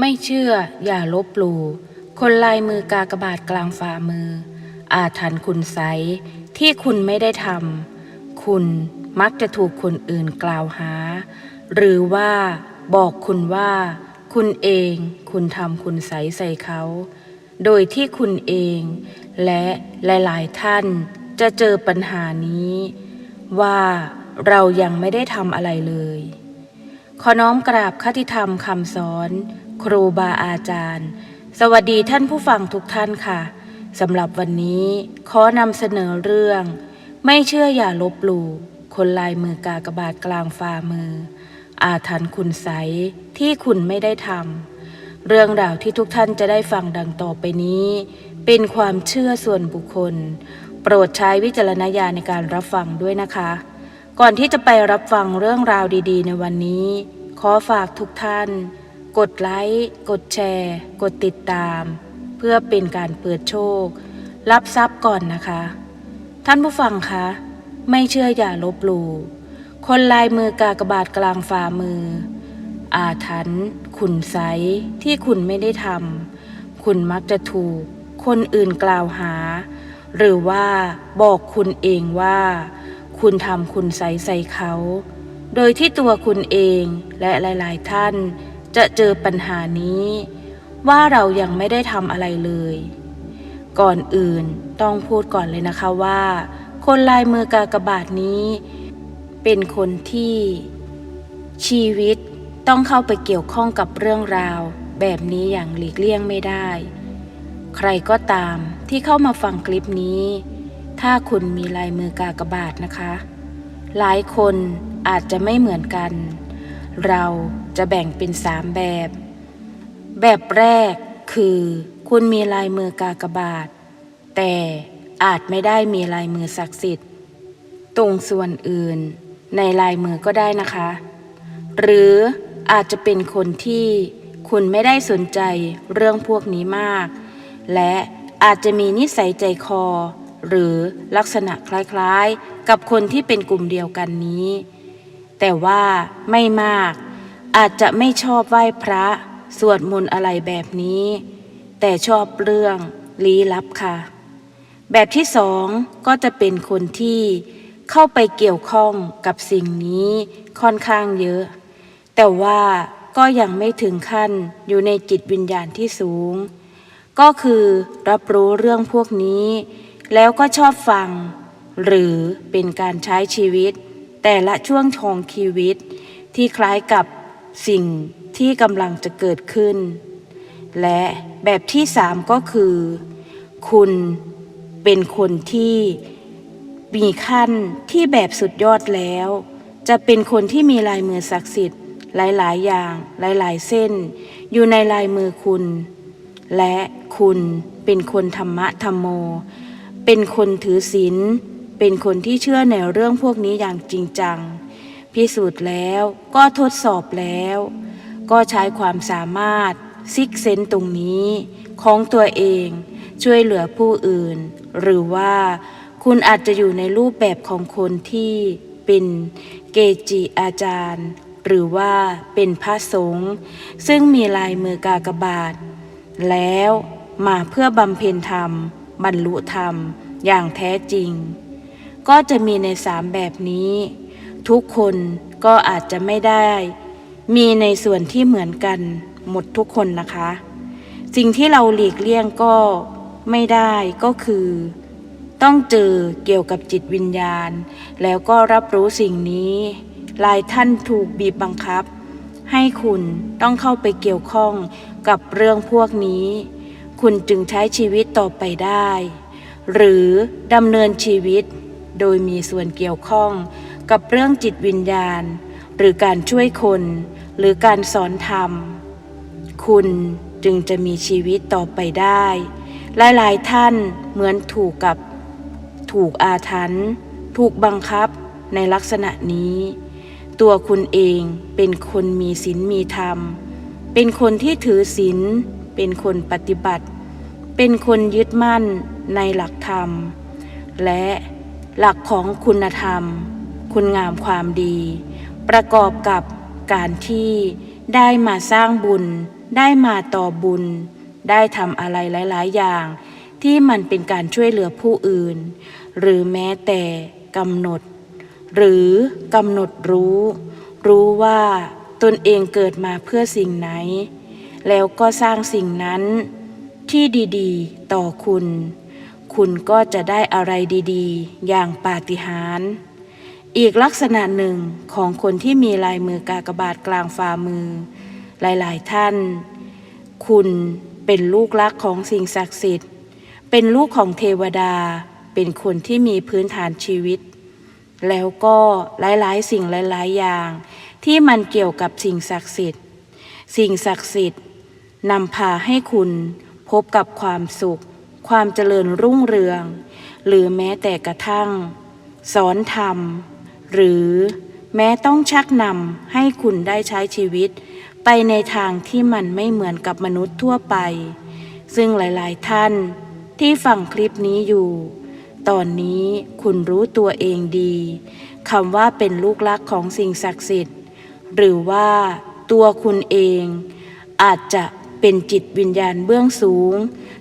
ไม่เชื่ออย่าลบหลู่คนลายมือกากบาทกลางฝ่ามือ อาถรรพ์คุณไสยที่คุณไม่ได้ทำคุณมักจะถูกคนอื่นกล่าวหา หรือว่าบอกคุณว่า คุณเองคุณทำคุณไสใส่เขา โดยที่คุณเอง และหลาย ๆ ท่านจะเจอปัญหานี้ ว่าเรายังไม่ได้ทำอะไรเลย ขอน้อมกราบคติธรรมคำสอน ครูบาอาจารย์ สวัสดีท่านผู้ฟังทุกท่านค่ะสำหรับวันนี้ขอนำเสนอเรื่อง ไม่เชื่ออย่าลบหลู่คนลายมือกากบาทกลางฝ่ามือ อาถรรพ์คุณใสที่คุณไม่ได้ทำเรื่องราวที่ทุกท่านจะได้ฟังดังต่อไปนี้ เป็นความเชื่อส่วนบุคคล โปรดใช้วิจารณญาณในการรับฟังด้วยนะคะ ก่อนที่จะไปรับฟังเรื่องราวดี ๆ ในวันนี้ ขอฝากทุกท่าน กดไลค์ กดแชร์ กดติดตาม เพื่อเป็นการเปิดโชค รับทรัพย์ก่อนนะคะ ท่านผู้ฟังคะ ไม่เชื่ออย่าลบหลู่คนลายมือกากบาทกลางฝ่ามือ อาถรรพ์ขุนไสที่คุณไม่ได้ทำคุณมักจะถูก คนอื่นกล่าวหา หรือว่าบอกคุณเองว่า คุณทำคุณใสใส่เขา โดยที่ตัวคุณเองและหลาย ๆ ท่าน จะเจอปัญหานี้ ว่าเรายังไม่ได้ทำอะไรเลย ก่อนอื่นต้องพูดก่อนเลยนะคะว่า คนลายมือกากบาทนี้ เป็นคนที่ ชีวิตต้องเข้าไปเกี่ยวข้องกับเรื่องราว แบบนี้อย่างหลีกเลี่ยงไม่ได้ ใครก็ตามที่เข้ามาฟังคลิปนี้ ถ้าคุณมีลายมือกากบาทนะคะ หลายคนอาจจะไม่เหมือนกัน เราจะแบ่งเป็นสามแบบ แบบแรกคือ คุณมีลายมือกากบาท แต่อาจไม่ได้มีลายมือศักดิ์สิทธิ์ ตรงส่วนอื่นในลายมือก็ได้นะคะ หรืออาจจะเป็นคนที่คุณไม่ได้สนใจเรื่องพวกนี้มาก และอาจจะมีนิสัยใจคอ หรือลักษณะคล้ายๆ กับคนที่เป็นกลุ่มเดียวกันนี้ แต่ว่าไม่มาก อาจจะไม่ชอบไหว้พระ สวดมนต์อะไรแบบนี้ แต่ชอบเรื่องลี้ลับค่ะ แบบที่สองก็จะเป็นคนที่เข้าไปเกี่ยวข้องกับสิ่งนี้ค่อนข้างเยอะ แต่ว่าก็ยังไม่ถึงขั้นอยู่ในจิตวิญญาณที่สูง ก็คือรับรู้เรื่องพวกนี้ แล้วก็ชอบฟัง หรือเป็นการใช้ชีวิต แต่ละช่วงของชีวิต ที่คล้ายกับสิ่งที่กำลังจะเกิดขึ้น และแบบที่สามก็คือ คุณเป็นคนที่มีขั้นที่แบบสุดยอดแล้ว จะเป็นคนที่มีลายมือศักดิ์สิทธิ์ หลาย ๆ อย่างหลาย ๆ เส้น อยู่ในลายมือคุณ และคุณเป็นคนธรรมะธรรมโม เป็นคนถือศีล เป็นคนที่เชื่อในเรื่องพวกนี้อย่างจริงจัง พิสูจน์แล้วก็ทดสอบแล้ว ก็ใช้ความสามารถซิกเซนตรงนี้ ของตัวเองช่วยเหลือผู้อื่น หรือว่าคุณอาจจะอยู่ในรูปแบบของคนที่เป็นเกจิอาจารย์ หรือว่าเป็นพระสงฆ์ซึ่งมีลายมือกากบาท แล้วมาเพื่อบำเพ็ญธรรม บรรลุธรรมอย่างแท้จริง ก็จะมีในสามแบบนี้ ทุกคนก็อาจจะไม่ได้ มีในส่วนที่เหมือนกันหมดทุกคนนะคะ สิ่งที่เราหลีกเลี่ยงก็ไม่ได้ก็คือ ต้องเจอเกี่ยวกับจิตวิญญาณ แล้วก็รับรู้สิ่งนี้หลายท่านถูกบีบบังคับ ให้คุณต้องเข้าไปเกี่ยวข้องกับเรื่องพวกนี้ คุณจึงใช้ชีวิตต่อไปได้ หรือดำเนินชีวิต โดยมีส่วนเกี่ยวข้องกับเรื่องจิตวิญญาณ หรือการช่วยคน หรือการสอนธรรม คุณจึงจะมีชีวิตต่อไปได้ หลายๆท่านเหมือนถูกกับถูกอาถรรพ์ถูกบังคับในลักษณะนี้ ตัวคุณเองเป็นคนมีศีลมีธรรม เป็นคนที่ถือศีลเป็นคนปฏิบัติ เป็นคนยึดมั่นในหลักธรรม และ หลักของคุณธรรม คุณงามความดี ประกอบกับการที่ได้มาสร้างบุญ ได้มาต่อบุญ ได้ทำอะไรหลาย ๆ อย่าง ที่มันเป็นการช่วยเหลือผู้อื่น หรือแม้แต่กำหนด หรือกำหนดรู้ รู้ว่าตนเองเกิดมาเพื่อสิ่งไหน แล้วก็สร้างสิ่งนั้นที่ดี ๆ ต่อคุณ คุณก็จะได้อะไรดีๆ อย่างปาฏิหาริย์อีกลักษณะหนึ่งของคนที่มีลายมือกากบาทกลางฝ่ามือ หลายๆท่าน คุณเป็นลูกรักของสิ่งศักดิ์สิทธิ์ เป็นลูกของเทวดา เป็นคนที่มีพื้นฐานชีวิต แล้วก็หลายๆ สิ่งหลายๆ อย่าง ที่มันเกี่ยวกับสิ่งศักดิ์สิทธิ์ สิ่งศักดิ์สิทธิ์นำพาให้คุณพบกับความสุข ความเจริญรุ่งเรือง หรือแม้แต่กระทั่ง สอนธรรม หรือแม้ต้องชักนำให้คุณได้ใช้ชีวิต ไปในทางที่มันไม่เหมือนกับมนุษย์ทั่วไป ซึ่งหลาย ๆ ท่านที่ฟังคลิปนี้อยู่ ตอนนี้คุณรู้ตัวเองดีคำว่าเป็นลูกรักของสิ่งศักดิ์สิทธิ์ หรือว่าตัวคุณเอง อาจจะเป็นจิตวิญญาณเบื้องสูง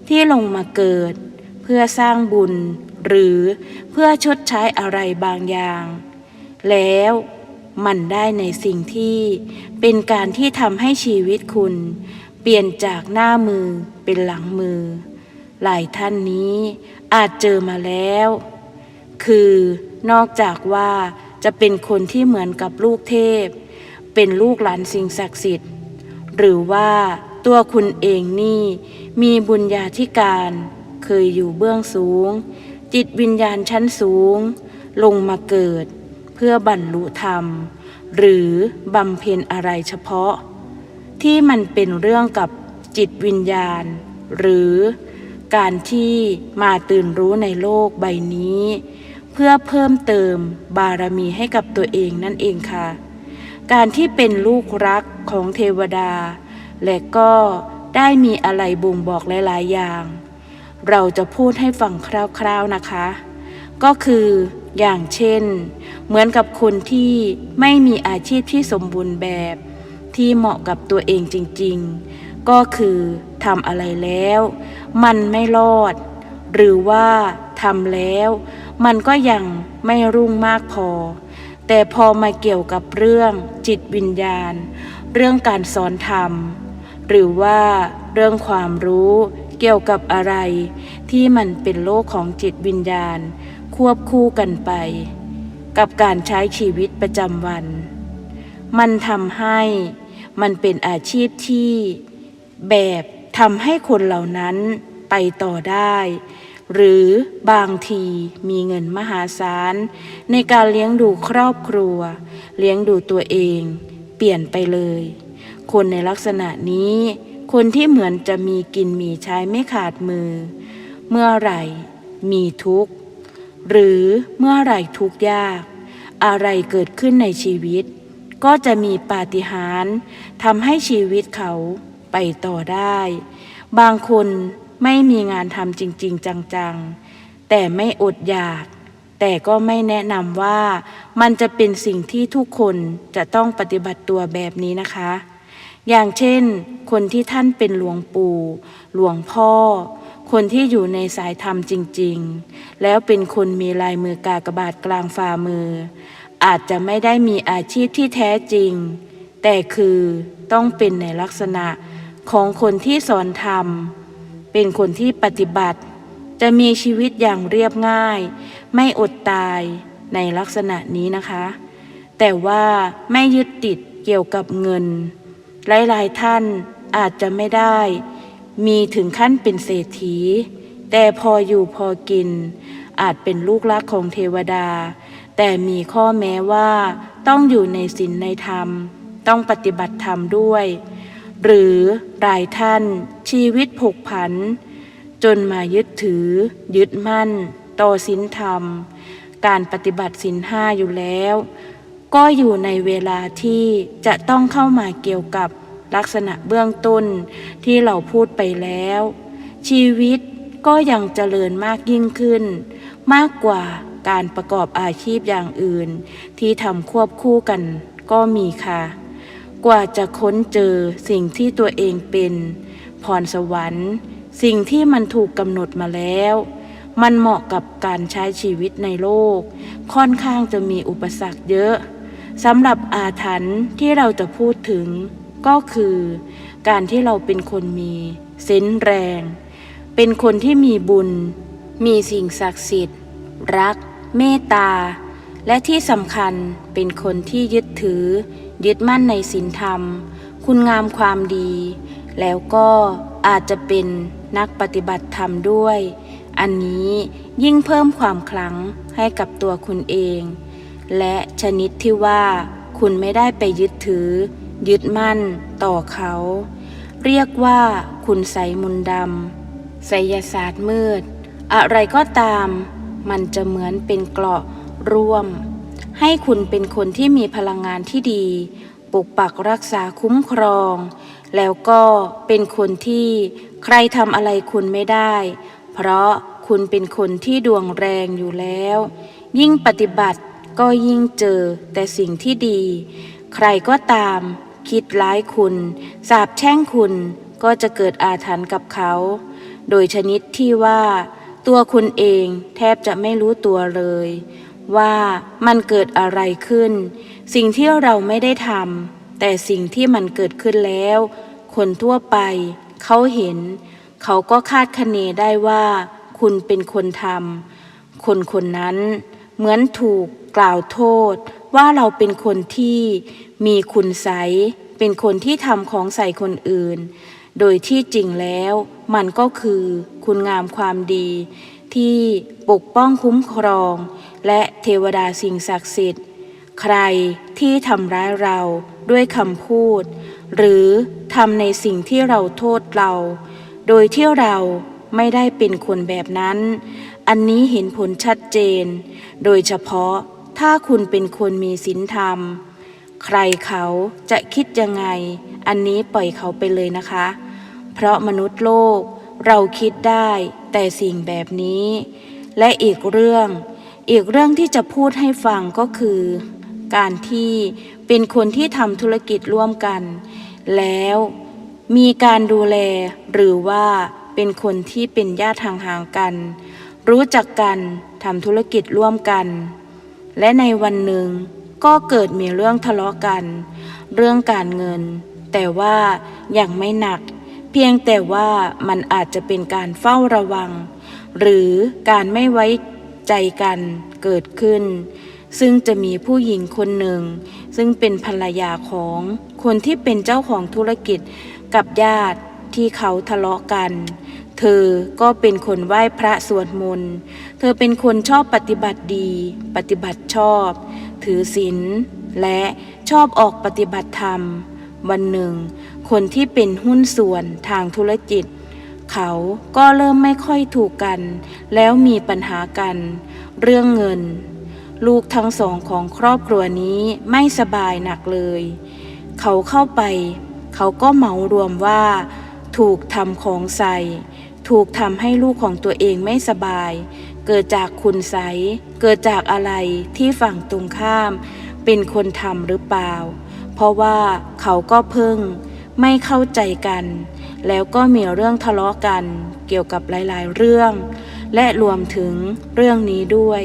ที่ลงมาเกิด เพื่อสร้างบุญ หรือเพื่อชดใช้อะไรบางอย่าง แล้วมันได้ในสิ่งที่เป็นการที่ทำให้ชีวิตคุณ เปลี่ยนจากหน้ามือเป็นหลังมือ หลายท่านนี้อาจเจอมาแล้ว คือนอกจากว่าจะเป็นคนที่เหมือนกับลูกเทพ เป็นลูกหลานสิ่งศักดิ์สิทธิ์ หรือว่าตัวคุณเองนี่ มีบุญญาธิการ เคยอยู่เบื้องสูง จิตวิญญาณชั้นสูง ลงมาเกิด เพื่อบรรลุธรรม หรือบำเพ็ญอะไรเฉพาะ ที่มันเป็นเรื่องกับจิตวิญญาณ หรือการที่มาตื่นรู้ในโลกใบนี้ เพื่อเพิ่มเติมบารมีให้กับตัวเองนั่นเองค่ะ การที่เป็นลูกรักของเทวดา และก็ ได้มีอะไรบ่งบอกหลาย ๆ อย่าง เราจะพูดให้ฟังคร่าว ๆ นะคะ ก็คืออย่างเช่น เหมือนกับคนที่ไม่มีอาชีพที่สมบูรณ์แบบ ที่เหมาะกับตัวเองจริง ๆ ก็คือทำอะไรแล้ว มันไม่รอด หรือว่าทำแล้ว มันก็ยังไม่รุ่งมากพอ แต่พอมาเกี่ยวกับเรื่องจิตวิญญาณ เรื่องการสอนธรรม หรือว่าเรื่องความรู้เกี่ยวกับอะไร ที่มันเป็นโลกของจิตวิญญาณ ควบคู่กันไป กับการใช้ชีวิตประจำวัน มันทำให้มันเป็นอาชีพที่ แบบทำให้คนเหล่านั้นไปต่อได้ หรือบางทีมีเงินมหาศาล ในการเลี้ยงดูครอบครัว เลี้ยงดูตัวเอง เปลี่ยนไปเลย คนในลักษณะนี้ คนที่เหมือนจะมีกินมีใช้ไม่ขาดมือ เมื่อไหร่ มีทุกข์ หรือเมื่อไหร่ทุกข์ยาก อะไรเกิดขึ้นในชีวิต ก็จะมีปาฏิหาริย์ทำให้ชีวิตเขาไปต่อได้ บางคนไม่มีงานทำจริง ๆ จังๆ แต่ไม่อดอยากแต่ก็ไม่แนะนำว่ามันจะเป็นสิ่งที่ทุกคนจะต้องปฏิบัติตัวแบบนี้นะคะ อย่างเช่น คนที่ท่านเป็นหลวงปู่ หลวงพ่อ คนที่อยู่ในสายธรรมจริง ๆ แล้วเป็นคนมีลายมือกากบาทกลางฝ่ามือ อาจจะไม่ได้มีอาชีพที่แท้จริง แต่คือต้องเป็นในลักษณะของคนที่สอนธรรม เป็นคนที่ปฏิบัติ จะมีชีวิตอย่างเรียบง่าย ไม่อดตายในลักษณะนี้นะคะ แต่ว่าไม่ยึดติดเกี่ยวกับเงิน หลายๆท่านอาจจะไม่ได้ มีถึงขั้นเป็นเศรษฐี แต่พออยู่พอกิน อาจเป็นลูกรักของเทวดา แต่มีข้อแม้ว่าต้องอยู่ในศีลในธรรม ต้องปฏิบัติธรรมด้วย หรือรายท่านชีวิตผกผัน จนมายึดถือ ยึดมั่น ต่อศีลธรรม การปฏิบัติศีลห้าอยู่แล้ว ก็อยู่ในเวลาที่จะต้องเข้ามาเกี่ยวกับลักษณะเบื้องต้นที่เราพูดไปแล้ว ชีวิตก็ยังเจริญมากยิ่งขึ้น มากกว่าการประกอบอาชีพอย่างอื่น ที่ทำควบคู่กันก็มีค่ะ กว่าจะค้นเจอสิ่งที่ตัวเองเป็น พรสวรรค์ สิ่งที่มันถูกกำหนดมาแล้ว มันเหมาะกับการใช้ชีวิตในโลก ค่อนข้างจะมีอุปสรรคเยอะ สำหรับอาถรรพ์ที่เราจะพูดถึงก็คือ การที่เราเป็นคนมีเซนส์แรง เป็นคนที่มีบุญ มีสิ่งศักดิ์สิทธิ์ รัก เมตตา และที่สำคัญเป็นคนที่ยึดถือ ยึดมั่นในศีลธรรม คุณงามความดี แล้วก็อาจจะเป็นนักปฏิบัติธรรมด้วย อันนี้ยิ่งเพิ่มความขลังให้กับตัวคุณเอง และชนิดที่ว่า คุณไม่ได้ไปยึดถือ ยึดมั่น ต่อเขา เรียกว่า คุณใสมุนดำไสยศาสตร์มืด อะไรก็ตาม มันจะเหมือนเป็นเกราะร่วม ให้คุณเป็นคนที่มีพลังงานที่ดี ปกปักรักษาคุ้มครอง แล้วก็เป็นคนที่ใครทำอะไรคุณไม่ได้ เพราะคุณเป็นคนที่ดวงแรงอยู่แล้ว ยิ่งปฏิบัติ ก็ยิ่งเจอแต่สิ่งที่ดี ใครก็ตาม คิดร้ายคุณ สาบแช่งคุณก็จะเกิดอาถรรพ์กับเขา โดยชนิดที่ว่า ตัวคุณเองแทบจะไม่รู้ตัวเลย ว่ามันเกิดอะไรขึ้น สิ่งที่เราไม่ได้ทำแต่สิ่งที่มันเกิดขึ้นแล้ว คนทั่วไปเขาเห็น เขาก็คาดคะเนได้ว่า คุณเป็นคนทำคนคนนั้น เหมือนถูกกล่าวโทษ ว่าเราเป็นคนที่มีคุณใสเป็นคนที่ทำของใส่คนอื่น โดยที่จริงแล้วมันก็คือคุณงามความดี ที่ปกป้องคุ้มครอง และเทวดาสิ่งศักดิ์สิทธิ์ ใครที่ทำร้ายเราด้วยคำพูด หรือทำในสิ่งที่เราโทษเรา โดยที่เราไม่ได้เป็นคนแบบนั้น อันนี้เห็นผลชัดเจน โดยเฉพาะถ้าคุณเป็นคนมีศีลธรรม ใครเขาจะคิดยังไง อันนี้ปล่อยเขาไปเลยนะคะ เพราะมนุษย์โลกเราคิดได้แต่สิ่งแบบนี้ และอีกเรื่อง อีกเรื่องที่จะพูดให้ฟังก็คือ การที่เป็นคนที่ทำธุรกิจร่วมกัน แล้วมีการดูแลหรือว่าเป็นคนที่เป็นญาติห่างๆกัน รู้จักกันทำธุรกิจร่วมกัน และในวันหนึ่งก็เกิดมีเรื่องทะเลาะกัน เรื่องการเงิน แต่ว่าอย่างไม่หนัก เพียงแต่ว่ามันอาจจะเป็นการเฝ้าระวัง หรือการไม่ไว้ใจกันเกิดขึ้น ซึ่งจะมีผู้หญิงคนหนึ่ง ซึ่งเป็นภรรยาของคนที่เป็นเจ้าของธุรกิจกับญาติที่เขาทะเลาะกัน เธอก็เป็นคนไหว้พระสวดมนต์ เธอเป็นคนชอบปฏิบัติดี ปฏิบัติชอบ ถือศีลและชอบออกปฏิบัติธรรม วันหนึ่ง คนที่เป็นหุ้นส่วนทางธุรกิจ เขาก็เริ่มไม่ค่อยถูกกัน แล้วมีปัญหากัน เรื่องเงิน ลูกทั้งสองของครอบครัวนี้ไม่สบายหนักเลย เขาเข้าไป เขาก็เหมารวมว่า ถูกทำของใส่ ถูกทำให้ลูกของตัวเองไม่สบาย เกิดจากคุณใสเกิดจากอะไรที่ฝั่งตรงข้าม เป็นคนทำหรือเปล่า เพราะว่าเขาก็เพิ่ง ไม่เข้าใจกัน แล้วก็มีเรื่องทะเลาะกัน เกี่ยวกับหลายๆ เรื่อง และรวมถึงเรื่องนี้ด้วย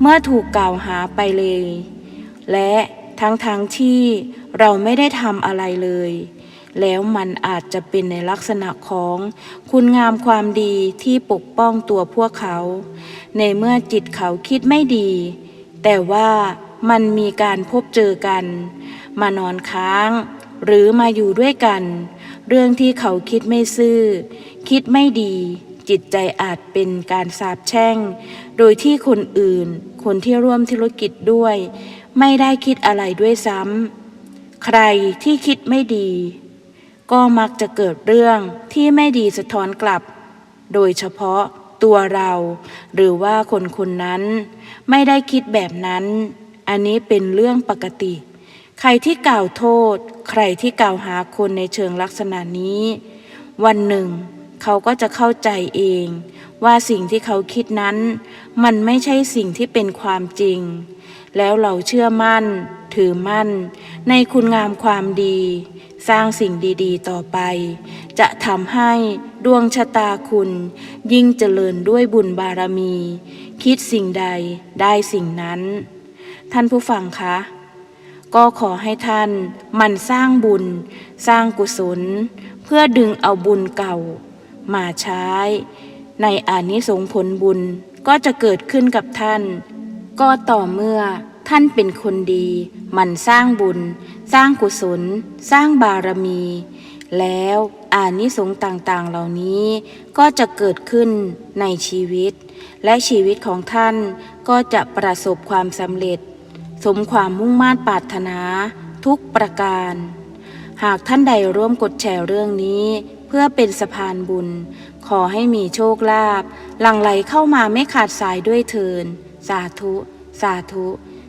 เมื่อถูกกล่าวหาไปเลย และทั้งๆทที่เราไม่ได้ทำอะไรเลย แล้วมันอาจจะเป็นในลักษณะของ คุณงามความดีที่ปกป้องตัวพวกเขา ในเมื่อจิตเขาคิดไม่ดี แต่ว่ามันมีการพบเจอกัน มานอนค้าง หรือมาอยู่ด้วยกัน เรื่องที่เขาคิดไม่ซื่อ คิดไม่ดี จิตใจอาจเป็นการสาปแช่ง โดยที่คนอื่น คนที่ร่วมธุรกิจด้วย ไม่ได้คิดอะไรด้วยซ้ำใครที่คิดไม่ดี ก็มักจะเกิดเรื่องที่ไม่ดีสะท้อนกลับ โดยเฉพาะตัวเรา หรือว่าคนคนนั้น ไม่ได้คิดแบบนั้น อันนี้เป็นเรื่องปกติ ใครที่กล่าวโทษ ใครที่กล่าวหาคนในเชิงลักษณะนี้ วันหนึ่ง เขาก็จะเข้าใจเอง ว่าสิ่งที่เขาคิดนั้น มันไม่ใช่สิ่งที่เป็นความจริง แล้วเราเชื่อมั่น ถือมั่น ในคุณงามความดี สร้างสิ่งดีๆ ต่อไป จะทำให้ดวงชะตาคุณ ยิ่งเจริญด้วยบุญบารมี คิดสิ่งใดได้สิ่งนั้น ท่านผู้ฟังคะ ก็ขอให้ท่านมันสร้างบุญ สร้างกุศล เพื่อดึงเอาบุญเก่า มาใช้ ในอานิสงส์ผลบุญก็จะเกิดขึ้นกับท่าน ก็ต่อเมื่อ ท่านเป็นคนดีมันสร้างบุญ สร้างกุศล สร้างบารมี แล้วอานิสงส์ต่างๆเหล่านี้ก็จะเกิดขึ้นในชีวิต และชีวิตของท่านก็จะประสบความสำเร็จ สมความมุ่งมา่ปรารถนาทุกประการ หากท่านใดร่วมกดแชร์เรื่องนี้ เพื่อเป็นสะพานบุญ ขอให้มีโชคลาภหลั่งไหลเข้ามาไม่ขาดสายด้วยเทิน สาธุ สาธุ